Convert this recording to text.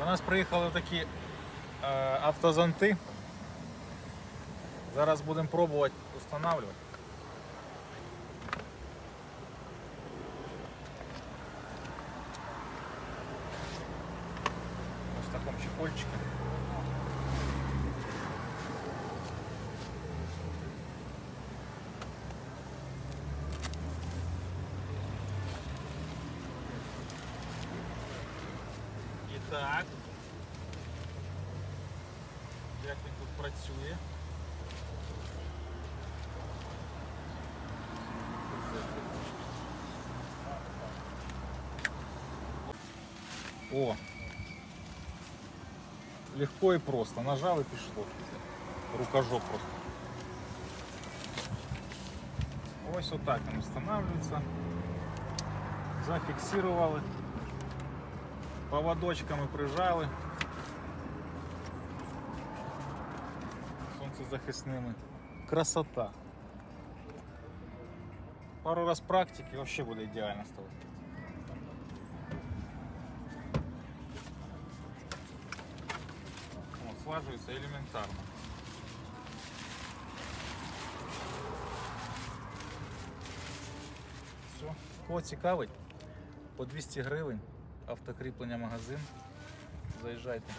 До нас приїхали такі е, автозонти. Зараз будемо пробувати встановлювати. Ось в такому чехольчику. так. Як він тут працює? О! Легко і просто. Нажав і пішло. Рукожоп просто. Ось отак він встановлюється. Зафіксували. Поводочками прижали. Сонцезахисними. Красота. Пару раз практики і вообще буде ідеально ставити. О, слаживается элементарно. Все. Кого цікавить, по 200 гривень автокріплення магазин. Заїжджайте.